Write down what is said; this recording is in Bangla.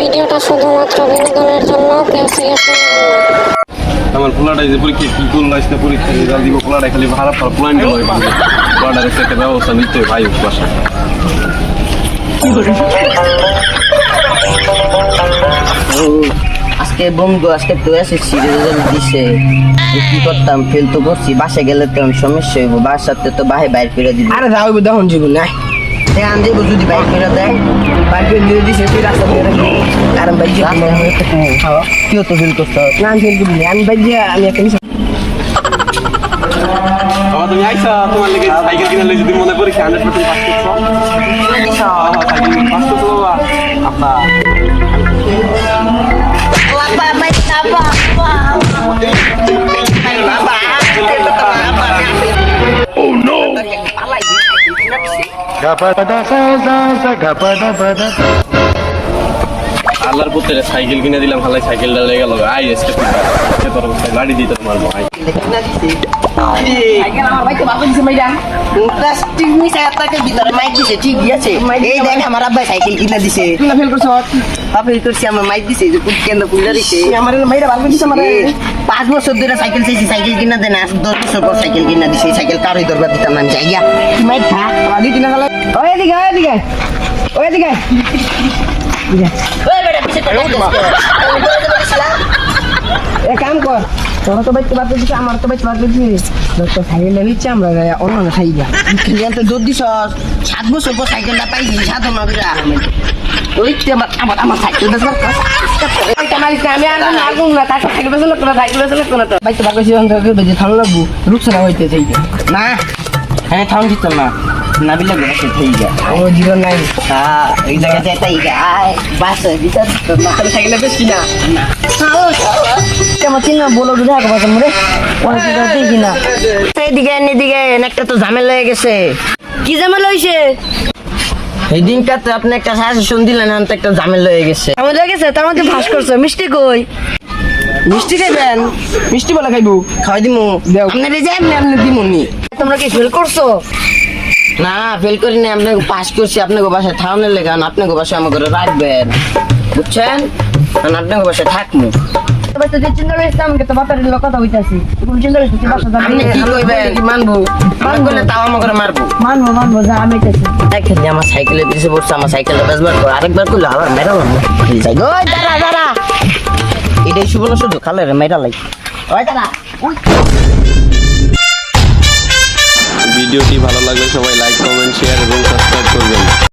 ভিডিওটা শুধুমাত্র বিনোদনের জন্য কেউ আমার পোলাটা যে পরীক্ষা কি করল আজকে পরীক্ষা রেজাল্ট দিব পোলাটা খালি ভাড়া ফাড়া প্ল্যান গেল। পোলাটার একটা ব্যবস্থা নিতে ভাই বাসা আজকে বন্ধু আজকে তো এসেছি রেজাল্ট দিছে। কি করতাম? ফেল তো করছি বাসে গেলে তো এখন সমস্যা হইব বাসাতে তো বাহে বাইর করে দিবি। আরে যাও দেখুন জীবন নাই দেখান দেবো যদি বাইক করে দেয়। বাকি দিয়ে দিছে তুই রাস্তা দিয়ে রাখবি আর আমি বাইক কেউ তো ফিল করতে না আমি ফিল করি আমি বাইক দিয়ে আমি একটা তুমি আইসা তোমার লেগে সাইকেল কিনে লেগে যদি মনে পরীক্ষা হান্ড্রেড পার্সেন্ট পাস করছ পাস করছ আল্লাহর পুত্রে সাইকেল কিনে দিলাম খালাই সাইকেলটা লেগে গেল। আই এসকে সে তোর গাড়ি দিতে মারবো আই। আমার মাইক দিছে ঠিক আছে? এই দেখ আমার মাইরা বাবা দিছে আমার পাঁচ বছর ধরে সাইকেল চাইছি সাইকেল কিনা দেন আজ দশ বছর পর সাইকেল কিনা দিছে সাইকেল কারোই দরবার দিতাম না আমি যাইয়া খা। আদি তিনা গেল। ওই এদিকে ওই এদিকে। ওই এদিকে। এ কাম কর। তোরা তো বাইতে বাদ দিছিস আমার তো বাইতে বাদ দিছিস তো সাইকেল নিচ্ছে আমরা অন্য গা ক্লিয়ান্ট দুধ দিছ সাত বছর পর সাইকেলটা পাইছি সাধন মাবিরা ওই আমার আমার আমার না, আমি আনব না, না, তাকে সাইকেল বেচলো তোরা সাইকেল বেচলো তোরা তো বাইতে বাদ দিছিস অন্তর করে বেজে লাগবো। রুকছে না হইতে চাই না। হ্যাঁ থাম দিত না। নাবিলা বসে થઈ যা ও জিরো নাইন হ্যাঁ এই জায়গা যেতে এই আয় বাস দিতে না তাহলে সাইকেলটা বেচছি না। কেমন চিন না বলো দুধ হাঁকা পাতাম রে অনেক কিছু দেখি না। এইদিকে এদিকে একটা তো ঝামেলা হয়ে গেছে। কি ঝামেলা হইছে? এই দিনটাতে আপনি একটা সাজেশন দিলেন তো একটা ঝামেলা হয়ে গেছে। আমাদের গেছে তার মধ্যে ভাস করছ। মিষ্টি কই? মিষ্টি খাইবেন? মিষ্টি বলে খাইবো খাওয়াই দিমু দেও। আপনার এই যে এমনি এমনি দিমুনি তোমরা কি ফেল করছ? না ফেল করি না আপনাকে পাস করছি আপনাকে বাসায় থাউনের লেগান আপনাকে বাসায় আমাকে রাখবেন। বুঝছেন? আপনাকে বাসায় থাকব। তবে তো যে চিন্তা করিস আমাকে তো বাতার লোক কথা হইতাছি তুমি চিন্তা করিস তুই বাসা আপনি কি কইবেন মানবো? মান করলে তাও আমাকে মারবো। মানবো মানবো যা আমি চাইছি দেখেন আমার সাইকেলে পিছিয়ে পড়ছে আমার সাইকেলে বেজবার করে আরেকবার করলে আবার মেরালাম ওই দাঁড়া দাঁড়া। এটাই শুভ সুযোগ খালে রে লাগি। ওই দাঁড়া।